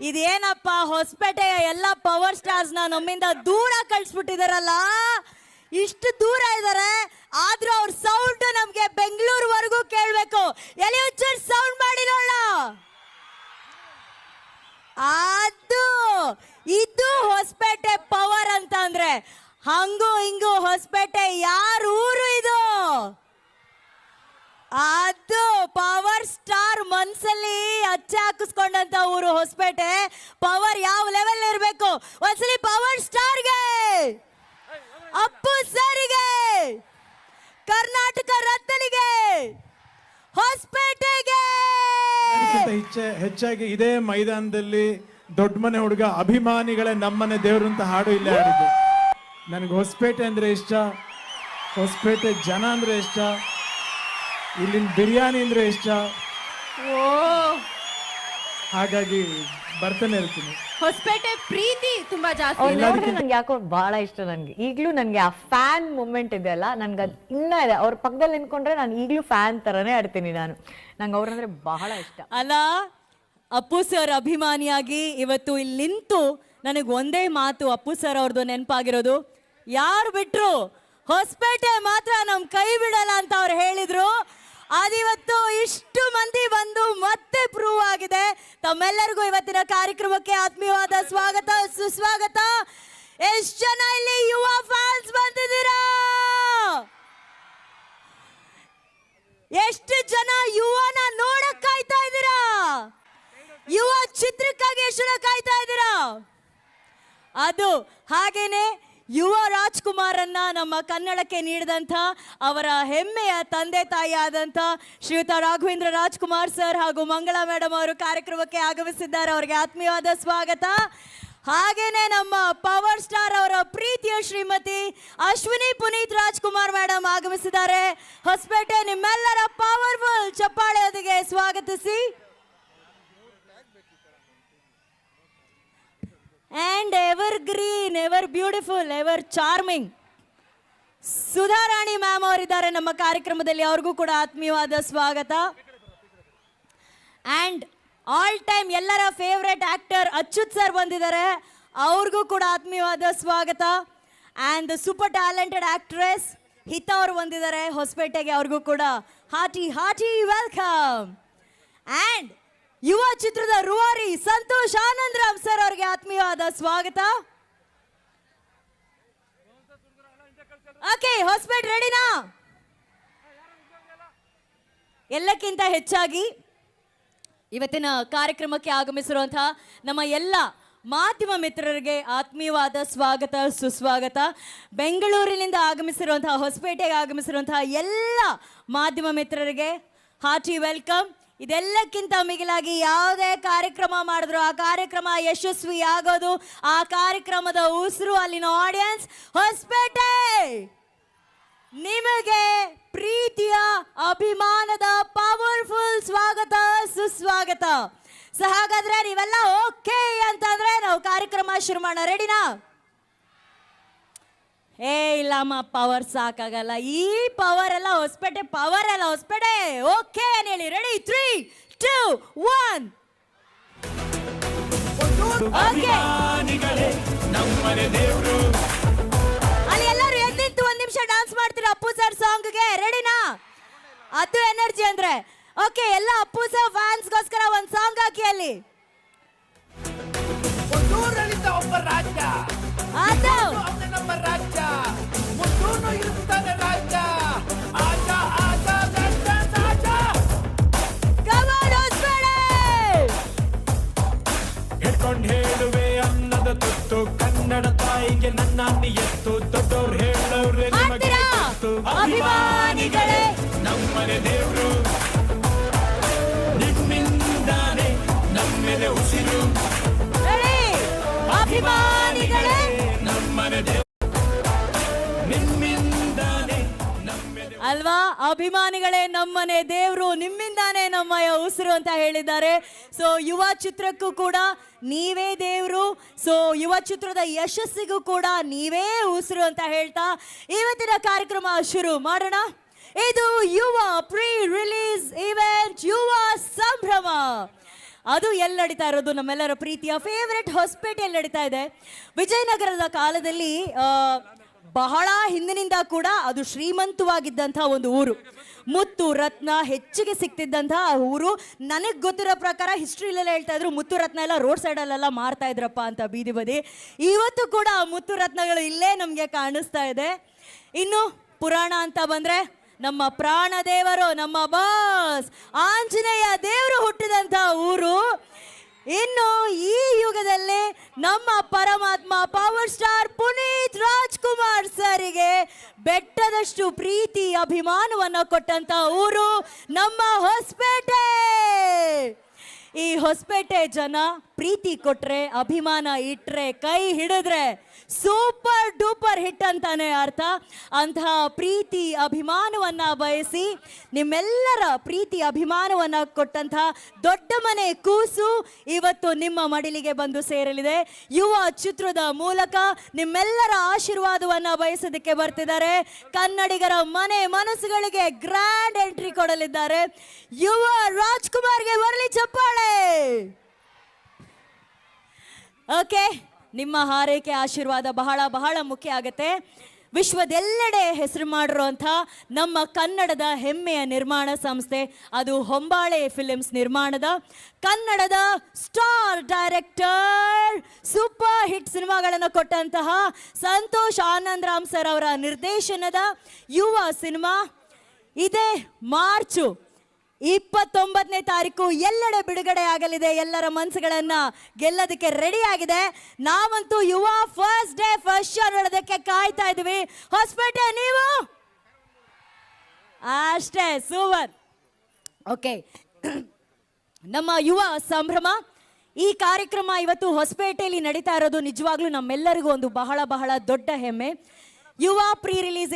ಇದೇನಪ್ಪ, ಹೊಸಪೇಟೆಯ ಎಲ್ಲ ಪವರ್ ಸ್ಟಾರ್ಸ್ನ ನಮ್ಮಿಂದ ದೂರ ಕಳಿಸ್ಬಿಟ್ಟಿದಾರಲ್ಲ? ಇಷ್ಟು ದೂರ ಇದಾರೆ, ಆದ್ರೂ ಅವ್ರ ಸೌಂಡ್ ನಮ್ಗೆ ಬೆಂಗಳೂರುವರೆಗೂ ಕೇಳ್ಬೇಕು. ಎಲ್ಲಿ ಹುಚ್ಚರ್ ಸೌಂಡ್ ಮಾಡಿ ಅದು, ಇದು ಹೊಸಪೇಟೆ ಪವರ್ ಅಂತ ಅಂದ್ರೆ, ಹಂಗು ಹಿಂಗು ಹೊಸಪೇಟೆ ಯಾರ ಊರು ಇದು ಅದು ಪವರ್ ಸ್ಟಾರ್ ಮನ್ಸಲ್ಲಿ ಅಚ್ಚ ಹಾಕಿಸ್ಕೊಂಡಂತ ಊರು ಹೊಸಪೇಟೆ ಪವರ್ ಯಾವ ಲೆವೆಲ್ ಇರಬೇಕು? ಒಂದ್ಸಲಿ ಪವರ್ ಸ್ಟಾರ್ಗೆ ಅಪ್ಪು ಸರಿಗೆ, ಕರ್ನಾಟಕ ರತ್ನಿಗೆ ಹೊಸಪೇಟೆಗೆ. ಹೆಚ್ಚಾಗಿ ಇದೇ ಮೈದಾನದಲ್ಲಿ ದೊಡ್ಡ ಮನೆ ಹುಡುಗ ಅಭಿಮಾನಿಗಳೇ ನಮ್ಮನೆ ದೇವರು ಅಂತ ಹಾಡು ಇಲ್ಲೇ ಹಾಡಿದ್ದು. ನನಗೆ ಹೊಸಪೇಟೆ ಅಂದ್ರೆ ಇಷ್ಟ, ಹೊಸಪೇಟೆ ಜನ ಅಂದ್ರೆ ಇಷ್ಟ, ಇಲ್ಲಿನ ಬಿರಿಯಾನಿ ಅಂದ್ರೆ ಇಷ್ಟ ಓ. ಹಾಗಾಗಿ ಬರ್ತಾನೆ ಇರ್ತೀನಿ ಹೊಸಪೇಟೆ ಪ್ರೀತಿ ತುಂಬಾ ಜಾಸ್ತಿ ಅವ್ರು ನನ್ಗೆ ಯಾಕೋ ಬಹಳ ಇಷ್ಟ ನನ್ಗೆ ಈಗ್ಲೂ ನನ್ಗೆ ಆ ಫ್ಯಾನ್ ಮೂಮೆಂಟ್ ಇದೆ ಅಲ್ಲ ನನ್ಗೆ ಅದ್ ಇನ್ನ ಇದೆ. ಅವ್ರ ಪಕ್ಕದಲ್ಲಿ ನಿಂತ್ಕೊಂಡ್ರೆ ನಾನು ಈಗ್ಲೂ ಫ್ಯಾನ್ ತರನೇ ಆಡ್ತೀನಿ ನಾನು. ನಂಗೆ ಅವ್ರಂದ್ರೆ ಬಹಳ ಇಷ್ಟ. ಅಲ್ಲ ಅಪ್ಪು ಸರ್ ಅಭಿಮಾನಿಯಾಗಿ ಇವತ್ತು ಇಲ್ಲಿ ನಿಂತು ನನಗೆ ಒಂದೇ ಮಾತು ಅಪ್ಪು ಸರ್ ಅವ್ರದ್ದು ನೆನಪಾಗಿರೋದು. ಯಾರು ಬಿಟ್ರು ಹೊಸಪೇಟೆ ಮಾತ್ರ ನಮ್ ಕೈ ಬಿಡಲ್ಲ ಅಂತ ಅವ್ರು ಹೇಳಿದ್ರು. ಅದಿವತ್ತು ತಮ್ಮೆಲ್ಲರಿಗೂ ಇವತ್ತಿನ ಕಾರ್ಯಕ್ರಮಕ್ಕೆ ಆತ್ಮೀಯವಾದ ಸ್ವಾಗತ, ಸುಸ್ವಾಗತ. ಎಷ್ಟು ಜನ ಇಲ್ಲಿ ಯುವ ಫ್ಯಾನ್ಸ್ ಬಂದಿದ್ದೀರಾ? ಎಷ್ಟು ಜನ ಯುವನ ನೋಡಕ್ ಕಾಯ್ತಾ ಇದ್ದೀರಾ? ಯುವ ಚಿತ್ರಕ್ಕಾಗಿ ಎಷ್ಟು ಜನ ಕಾಯ್ತಾ ಇದ್ದೀರಾ? ಅದು ಹಾಗೇನೆ ಯುವ ರಾಜ್ಕುಮಾರನ್ನ ನಮ್ಮ ಕನ್ನಡಕ್ಕೆ ನೀಡಿದಂಥ ಅವರ ಹೆಮ್ಮೆಯ ತಂದೆ ತಾಯಿ ಆದಂಥ ಶ್ರೀಯುತ ರಾಘವೇಂದ್ರ ರಾಜ್ಕುಮಾರ್ ಸರ್ ಹಾಗೂ ಮಂಗಳಾ ಮೇಡಮ್ ಅವರು ಕಾರ್ಯಕ್ರಮಕ್ಕೆ ಆಗಮಿಸಿದ್ದಾರೆ. ಅವರಿಗೆ ಆತ್ಮೀಯವಾದ ಸ್ವಾಗತ. ಹಾಗೇನೆ ನಮ್ಮ ಪವರ್ ಸ್ಟಾರ್ ಅವರ ಪ್ರೀತಿಯ ಶ್ರೀಮತಿ ಅಶ್ವಿನಿ ಪುನೀತ್ ರಾಜ್ಕುಮಾರ್ ಮೇಡಮ್ ಆಗಮಿಸಿದ್ದಾರೆ. ಹೊಸಪೇಟೆ ನಿಮ್ಮೆಲ್ಲರ ಪವರ್ಫುಲ್ ಚಪ್ಪಾಳೆಯೊಂದಿಗೆ ಸ್ವಾಗತಿಸಿ. And evergreen ever beautiful ever charming Sudharani ma'am ಅವರಿದ್ದಾರೆ ನಮ್ಮ ಕಾರ್ಯಕ್ರಮದಲ್ಲಿ, ಅವ್ರಿಗೂ ಕೂಡ ಆತ್ಮೀಯವಾದ ಸ್ವಾಗತ. ಆ್ಯಂಡ್ ಆಲ್ ಟೈಮ್ ಎಲ್ಲರ ಫೇವ್ರೆಟ್ ಆ್ಯಕ್ಟರ್ ಅಚ್ಯುತ್ ಸರ್ ಬಂದಿದ್ದಾರೆ, ಅವ್ರಿಗೂ ಕೂಡ ಆತ್ಮೀಯವಾದ ಸ್ವಾಗತ. And super talented actress Hitha ಅವರು ಬಂದಿದ್ದಾರೆ, ಹೊಸಪೇಟೆಗೆ ಅವ್ರಿಗೂ ಕೂಡ ಹಾಟಿ ಹಾಟಿ ವೆಲ್ಕಮ್ ಆ್ಯಂಡ್ ಯುವ ಚಿತ್ರದ ರುವಾರಿ ಸಂತೋಷ್ ಆನಂದರಾಮ್ ಸರ್ ಅವರಿಗೆ ಆತ್ಮೀಯವಾದ ಸ್ವಾಗತ. ಓಕೆ ಹೊಸಪೇಟೆ ರೆಡಿನಾ ಎಲ್ಲಕ್ಕಿಂತ ಹೆಚ್ಚಾಗಿ ಇವತ್ತಿನ ಕಾರ್ಯಕ್ರಮಕ್ಕೆ ಆಗಮಿಸಿರುವಂತಹ ನಮ್ಮ ಎಲ್ಲ ಮಾಧ್ಯಮ ಮಿತ್ರರಿಗೆ ಆತ್ಮೀಯವಾದ ಸ್ವಾಗತ, ಸುಸ್ವಾಗತ. ಬೆಂಗಳೂರಿನಿಂದ ಆಗಮಿಸಿರುವಂತಹ, ಹೊಸಪೇಟೆಗೆ ಆಗಮಿಸಿರುವಂತಹ ಎಲ್ಲ ಮಾಧ್ಯಮ ಮಿತ್ರರಿಗೆ ಹಾರ್ಟಿ ವೆಲ್ಕಮ್. ಇದೆಲ್ಲಕ್ಕಿಂತ ಮಿಗಿಲಾಗಿ ಯಾವುದೇ ಕಾರ್ಯಕ್ರಮ ಮಾಡಿದ್ರು ಆ ಕಾರ್ಯಕ್ರಮ ಯಶಸ್ವಿ ಆಗೋದು ಆ ಕಾರ್ಯಕ್ರಮದ ಉಸಿರು ಅಲ್ಲಿನ ಆಡಿಯನ್ಸ್ ಹೊಸಪೇಟೆ ನಿಮಗೆ ಪ್ರೀತಿಯ, ಅಭಿಮಾನದ ಪವರ್ಫುಲ್ ಸ್ವಾಗತ, ಸುಸ್ವಾಗತ. ಸೊ ಹಾಗಾದ್ರೆ ನೀವೆಲ್ಲ ಓಕೆ ಅಂತಂದ್ರೆ ನಾವು ಕಾರ್ಯಕ್ರಮ ಶುರು ಮಾಡೋಣ. ರೆಡಿನಾ ಏ ಇಲ್ಲಮ್ಮ ಪವರ್ ಸಾಕಾಗಲ್ಲ. ಈ ಪವರ್ ಎಲ್ಲ ಹೊಸಪೇಟೆ ಪವರ್ ಎಲ್ಲ ಹೊಸಪೇಟೆ. ಓಕೆ ಹೇಳಿ ರೆಡಿ ತ್ರೀ ಟೂ ಒನ್ ಅಲ್ಲಿ ಎಲ್ಲರೂ ಎದ್ದಿತ್ತು ಒಂದ್ ನಿಮಿಷ ಡಾನ್ಸ್ ಮಾಡ್ತೀರಾ? ಅಪ್ಪು ಸರ್ ಸಾಂಗ್ಗೆ ರೆಡಿನಾ ಅದು ಎನರ್ಜಿ ಅಂದ್ರೆ. ಓಕೆ ಎಲ್ಲ ಅಪ್ಪು ಸರ್ ಫ್ಯಾನ್ಸ್ಗೋಸ್ಕರ ಒಂದ್ ಸಾಂಗ್ ಹಾಕಿ ಅಲ್ಲಿ. ಒಬ್ಬ ರಾಜ. ನಮ್ಮ ಆಜ ಆಜ! ಹಿಡ್ಕೊಂಡ್ ಹೇಳುವೆ ಅನ್ನದ ತುತ್ತು ಕನ್ನಡ ತಾಯಿಗೆ ನನ್ನ ನಿಯತ್ತು ದೊಡ್ಡವ್ರು ಹೇಳವ್ರೆ ನಿಮಗೆ ಹಾಡ್ತೀರಾ? ಗೊತ್ತು. ಅಭಿಮಾನಿಗಳೇ! ನಮ್ಮನೆ ದೇವ್ರು. ನಿಮ್ಮಿಂದಾನೆ ನಮ್ಮೆಲೆ ಉಸಿರು. ಅಭಿಮಾನಿಗಳೇ! ಅಲ್ವಾ? ಅಭಿಮಾನಿಗಳೇ, ನಮ್ಮನೆ ದೇವರು, ನಿಮ್ಮಿಂದಾನೇ ನಮ್ಮಯ ಉಸಿರು ಅಂತ ಹೇಳಿದ್ದಾರೆ. ಸೊ ಯುವ ಚಿತ್ರಕ್ಕೂ ಕೂಡ ನೀವೇ ದೇವರು. ಸೊ ಯುವ ಚಿತ್ರದ ಯಶಸ್ಸಿಗೂ ಕೂಡ ನೀವೇ ಉಸಿರು ಅಂತ ಹೇಳ್ತಾ ಇವತ್ತಿನ ಕಾರ್ಯಕ್ರಮ ಶುರು ಮಾಡೋಣ. ಇದು ಯುವ ಪ್ರೀ ರಿಲೀಸ್ ಇವೆಂಟ್ ಯುವ ಸಂಭ್ರಮ. ಅದು ಎಲ್ಲಿ ನಡೀತಾ ಇರೋದು? ನಮ್ಮೆಲ್ಲರ ಪ್ರೀತಿಯ ಫೇವರೆಟ್ ಹೊಸಪೇಟೆಯಲ್ಲಿ ನಡೀತಾ ಇದೆ. ವಿಜಯನಗರದ ಕಾಲದಲ್ಲಿ ಬಹಳ ಹಿಂದಿನಿಂದ ಕೂಡ ಅದು ಶ್ರೀಮಂತವಾಗಿದ್ದಂಥ ಒಂದು ಊರು. ಮುತ್ತು ರತ್ನ ಹೆಚ್ಚಿಗೆ ಸಿಗ್ತಿದ್ದಂಥ ಊರು. ನನಗೆ ಗೊತ್ತಿರೋ ಪ್ರಕಾರ ಹಿಸ್ಟ್ರಿಲೆಲ್ಲ ಹೇಳ್ತಾ ಇದ್ರು, ಮುತ್ತು ರತ್ನ ಎಲ್ಲ ರೋಡ್ ಸೈಡಲ್ಲೆಲ್ಲ ಮಾರ್ತಾ ಇದ್ರಪ್ಪ ಅಂತ ಬೀದಿ ಬದಿ. ಇವತ್ತು ಕೂಡ ಮುತ್ತು ರತ್ನಗಳು ಇಲ್ಲೇ ನಮಗೆ ಕಾಣಿಸ್ತಾ ಇದೆ. ಇನ್ನು ಪುರಾಣ ಅಂತ ಬಂದ್ರೆ ನಮ್ಮ ಪ್ರಾಣ ದೇವರು, ನಮ್ಮ ಬಾಸ್ ಆಂಜನೇಯ ದೇವರು ಹುಟ್ಟಿದಂಥ ಊರು. ಇನ್ನು ಈ ಯುಗದಲ್ಲಿ ನಮ್ಮ ಪರಮಾತ್ಮ ಪವರ್ ಸ್ಟಾರ್ ಪುನೀತ್ ರಾಜ್ಕುಮಾರ್ ಸರಿಗೆ ಬೆಟ್ಟದಷ್ಟು ಪ್ರೀತಿ ಅಭಿಮಾನವನ್ನು ಕೊಟ್ಟಂತ ಊರು ನಮ್ಮ ಹೊಸಪೇಟೆ. ಈ ಹೊಸಪೇಟೆ ಜನ ಪ್ರೀತಿ ಕೊಟ್ರೆ, ಅಭಿಮಾನ ಇಟ್ರೆ, ಕೈ ಹಿಡಿದ್ರೆ ಸೂಪರ್ ಡೂಪರ್ ಹಿಟ್ ಅಂತಾನೆ ಅರ್ಥ. ಅಂತಹ ಪ್ರೀತಿ ಅಭಿಮಾನವನ್ನ ಬಯಸಿ, ನಿಮ್ಮೆಲ್ಲರ ಪ್ರೀತಿ ಅಭಿಮಾನವನ್ನ ಕೊಟ್ಟಂತಹ ದೊಡ್ಡ ಮನೆ ಕೂಸು ಇವತ್ತು ನಿಮ್ಮ ಮಡಿಲಿಗೆ ಬಂದು ಸೇರಲಿದೆ. ಯುವ ಚಿತ್ರದ ಮೂಲಕ ನಿಮ್ಮೆಲ್ಲರ ಆಶೀರ್ವಾದವನ್ನ ಬಯಸೋದಕ್ಕೆ ಬರ್ತಿದ್ದಾರೆ. ಕನ್ನಡಿಗರ ಮನೆ ಮನಸ್ಸುಗಳಿಗೆ ಗ್ರ್ಯಾಂಡ್ ಎಂಟ್ರಿ ಕೊಡಲಿದ್ದಾರೆ. ಯುವ ರಾಜ್ಕುಮಾರ್ಗೆ ಬರಲಿ ಚಪ್ಪಾಳೆ. ಓಕೆ, ನಿಮ್ಮ ಹಾರೈಕೆ ಆಶೀರ್ವಾದ ಬಹಳ ಬಹಳ ಮುಖ್ಯ ಆಗುತ್ತೆ. ವಿಶ್ವದೆಲ್ಲೆಡೆ ಹೆಸರು ಮಾಡಿರುವಂಥ ನಮ್ಮ ಕನ್ನಡದ ಹೆಮ್ಮೆಯ ನಿರ್ಮಾಣ ಸಂಸ್ಥೆ, ಅದು ಹೊಂಬಾಳೆ ಫಿಲಿಮ್ಸ್ ನಿರ್ಮಾಣದ ಕನ್ನಡದ ಸ್ಟಾರ್ ಡೈರೆಕ್ಟರ್, ಸೂಪರ್ ಹಿಟ್ ಸಿನಿಮಾಗಳನ್ನು ಕೊಟ್ಟಂತಹ ಸಂತೋಷ್ ಆನಂದ್ ರಾಮ್ ಸರ್ ಅವರ ನಿರ್ದೇಶನದ ಯುವ ಸಿನಿಮಾ ಇದೇ ಮಾರ್ಚು ಇಪ್ಪತ್ತೊಂಬತ್ತನೇ ತಾರೀಕು ಎಲ್ಲೆಡೆ ಬಿಡುಗಡೆ ಆಗಲಿದೆ. ಎಲ್ಲರ ಮನಸ್ಸುಗಳನ್ನ ಗೆಲ್ಲೋದಕ್ಕೆ ರೆಡಿ ಆಗಿದೆ. ನಾವಂತೂ ಯುವ ಫಸ್ಟ್ ಡೇ ಫಸ್ಟ್ ಶೋ ನೋಡೋದಕ್ಕೆ ಕಾಯ್ತಾ ಇದ್ವಿ. ಹೊಸಪೇಟೆ, ನೀವು? ಅಷ್ಟೇ ಸೂಪರ್ ಓಕೆ ನಮ್ಮ ಯುವ ಸಂಭ್ರಮ, ಈ ಕಾರ್ಯಕ್ರಮ ಇವತ್ತು ಹೊಸಪೇಟೆಯಲ್ಲಿ ನಡೀತಾ ಇರೋದು ನಿಜವಾಗ್ಲೂ ನಮ್ಮೆಲ್ಲರಿಗೂ ಒಂದು ಬಹಳ ಬಹಳ ದೊಡ್ಡ ಹೆಮ್ಮೆ. ಯುವ ಪ್ರೀ ರಿಲೀಸ್